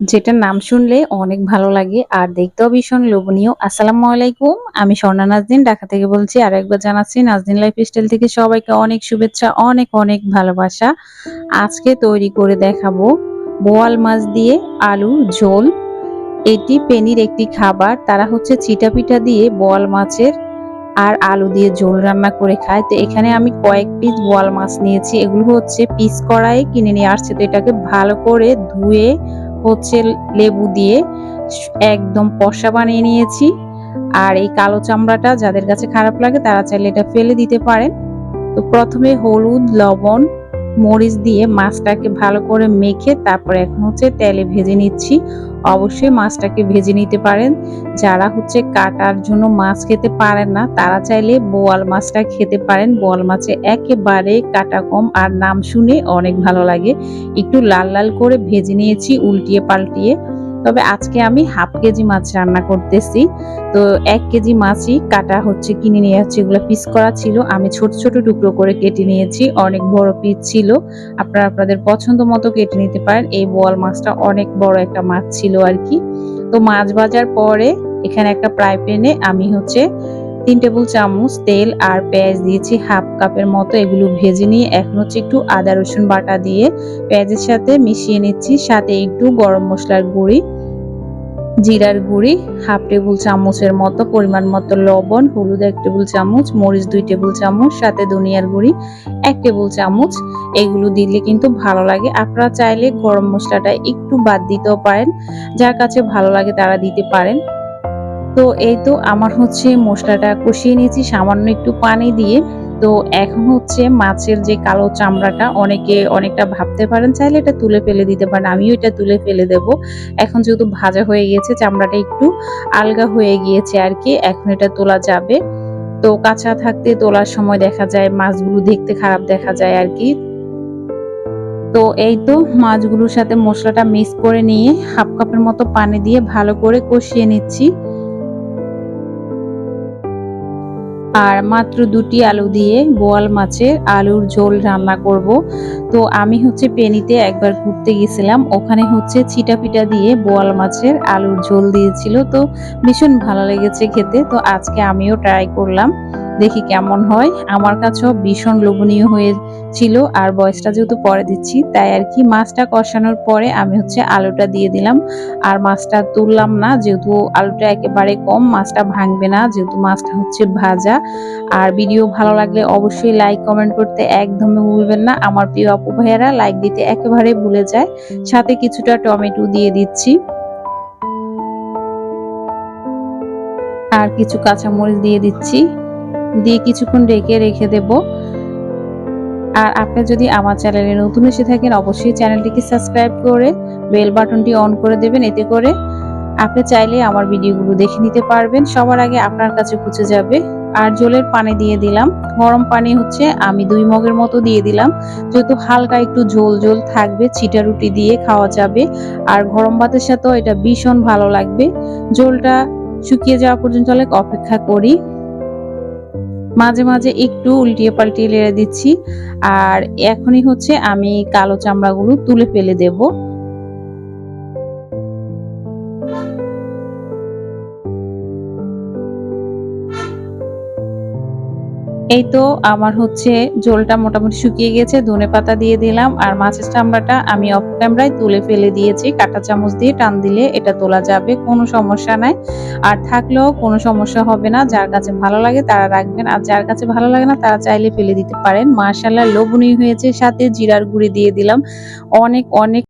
যেটার নাম শুনলে অনেক ভালো লাগে আর দেখতেও ভীষণ লোভনীয়। আসসালামু আলাইকুম, আমি স্বর্ণা নাজদিন ঢাকা থেকে বলছি আর একবার জানাচ্ছি নাজদিন লাইফ স্টাইল থেকে সবাইকে অনেক শুভেচ্ছা, অনেক অনেক ভালোবাসা। আজকে তৈরি করে দেখাবো বোয়াল মাছ দিয়ে আলুর ঝোল। এটি পেনির একটি খাবার, তারা হচ্ছে চিটা পিঠা দিয়ে বোয়াল মাছের আর আলু দিয়ে ঝোল রান্না করে খায়। তো এখানে আমি কয়েক পিস বোয়াল মাছ নিয়েছি, এগুলো হচ্ছে পিস কড়াই কিনে নিয়ে আসছে। তো এটাকে ভালো করে ধুয়ে হচ্ছে লেবু দিয়ে একদম পশা বানিয়ে নিয়েছি। আর এই কালো চামড়াটা যাদের কাছে খারাপ লাগে তারা চাইলে এটা ফেলে দিতে পারেন। তো প্রথমে হলুদ, লবণ মরিচ দিয়ে মাছটাকে ভালো করে মেখে তারপর এখন হচ্ছে তেলে ভেজে নিচ্ছি। অবশ্যই মাছটাকে ভেজে নিতে পারেন। যারা হচ্ছে কাটার জন্য মাছ খেতে পারেন না, তারা চাইলে বোয়াল মাছটা খেতে পারেন। বোয়াল মাছে একেবারে কাটা কম আর নাম শুনে অনেক ভালো লাগে। একটু লাল লাল করে ভেজে নিয়েছি উল্টিয়ে পাল্টিয়ে। তবে আজকে আমি হাফ কেজি মাছ রান্না করতেছি। তো এক কেজি মাছই কাটা হচ্ছে, কিনে নিয়ে যাচ্ছি। এগুলো পিস করা ছিল। আমি ছোট ছোট টুকরো করে কেটে নিয়েছি। অনেক বড় পিস ছিল। আপনারা আপনাদের পছন্দ মতো কেটে নিতে পারেন। এই বোয়াল মাছটা অনেক বড় একটা মাছ ছিল আর কি। তো মাছ ভাজার পরে এখানে একটা ফ্রাই প্যানে আমি হচ্ছে তিন টেবিল চামচ তেল আর পেঁয়াজ দিয়েছি, হাফ কাপের মতো। এগুলো ভেজে নিয়ে এখন হচ্ছে একটু আদা রসুন বাটা দিয়ে পেঁয়াজের সাথে মিশিয়ে নিচ্ছি। সাথে একটু গরম মশলার গুঁড়ি জিরার গুঁড়ি, হাফ টেবিল চামচের মতো, পরিমাণ মতো লবণ, হলুদ এক টেবিল চামচ, মরিচ দুই টেবিল চামচ, সাথে ধনিয়ার গুঁড়ি এক টেবিল চামচ। এগুলো দিলে কিন্তু ভালো লাগে। আপনারা চাইলে গরম মশলাটা একটু বাদ দিতেও পারেন। যার কাছে ভালো লাগে তারা দিতে পারেন। তো এই তো আমার হচ্ছে মশলাটা কষিয়ে নিয়েছি। সামান্য একটু পানি দিয়ে তো এখন হচ্ছে মাছের যে কালো চামড়াটা, অনেকে অনেকটা ভাবতে পারেন, চাইলে এটা তুলে ফেলে দিতে পারেন, আমিও এটা তুলে ফেলে দেব। এখন যেহেতু ভাজা হয়ে গিয়েছে, চামড়াটা একটু আলগা হয়ে গিয়েছে আর কি, এখন এটা তোলা যাবে। তো কাঁচা থাকতে তোলার সময় দেখা যায়, মাছগুলো দেখতে খারাপ দেখা যায় আর কি। তো এই তো মাছগুলোর সাথে মশলাটা মিক্স করে নিয়ে হাফ কাপের মতো পানি দিয়ে ভালো করে কষিয়ে নিচ্ছি। আর মাত্র দুটি আলু দিয়ে বোয়াল মাছের আলুর ঝোল রান্না করব। তো আমি হচ্ছে পেনিতে একবার ঘুরতে গেছিলাম। ওখানে হচ্ছে ছিটা পিটা দিয়ে বোয়াল মাছের আলুর ঝোল দিয়েছিল। তো ভীষণ ভালো লেগেছে খেতে। তো আজকে আমিও ট্রাই করলাম। দেখি কেমন হয়। আমার কাছেও ভীষণ লোভনীয় হয়েছিল আর বয়সটা যেহেতু পরে দিচ্ছি, তাই আর কি মাছটা কষানোর পরে আমি হচ্ছে আলুটা দিয়ে দিলাম। আর মাছটা তুললাম না, যেহেতু আলুটা একেবারে কম, মাছটা ভাঙবে না, যেহেতু মাছটা হচ্ছে ভাজা। আর ভিডিও ভালো লাগলে অবশ্যই লাইক কমেন্ট করতে একদমই ভুলবেন না। আমার প্রিয় আপু ভাইয়ারা লাইক দিতে একেবারে ভুলে যায়। সাথে কিছুটা টমেটো দিয়ে দিচ্ছি। আর কিছু কাঁচামরিচ দিয়ে দিচ্ছি। দিয়ে কিছুক্ষণ রেখে রেখে দেব। আর আপনি যদি আমার চ্যানেলে নতুন এসে থাকেন, অবশ্যই চ্যানেলটিকে সাবস্ক্রাইব করে বেল বাটনটি অন করে দেবেন। এতে করে আপনি চাইলে আমার ভিডিওগুলো দেখে নিতে পারবেন। সবার আগে আপনার কাছে পৌঁছে যাবে। আর জলের পানি দিয়ে দিলাম। গরম পানি হচ্ছে আমি দুই মগের মতো দিয়ে দিলাম। যেহেতু হালকা একটু ঝোল ঝোল থাকবে, ছিটা রুটি দিয়ে খাওয়া যাবে। আর গরম ভাতের সাথেও এটা ভীষণ ভালো লাগবে। ঝোলটা শুকিয়ে যাওয়া পর্যন্ত অপেক্ষা করি। মাঝে মাঝে একটু উল্টিয়ে পাল্টিয়ে লেড়ে দিচ্ছি। আর এখনই হচ্ছে আমি কালো চামড়াগুলো তুলে ফেলে দেবো। এই তো আমার হচ্ছে ঝোলটা মোটামুটি শুকিয়ে গেছে, ধনে পাতা দিয়ে দিলাম আর মাছের চামড়াটা আমি অফ ক্যামেরায় তুলে ফেলে দিয়েছি। কাটা চামচ দিয়ে টান দিলে এটা তোলা যাবে, কোনো সমস্যা নাই। আর থাকলেও কোনো সমস্যা হবে না, যার কাছে ভালো লাগে তারা রাখবেন। আর যার কাছে ভালো লাগে না তারা চাইলে ফেলে দিতে পারেন। মার্শাল্লাহ লোভনীয় হয়েছে, সাথে জিরার গুঁড়ি দিয়ে দিলাম। অনেক অনেক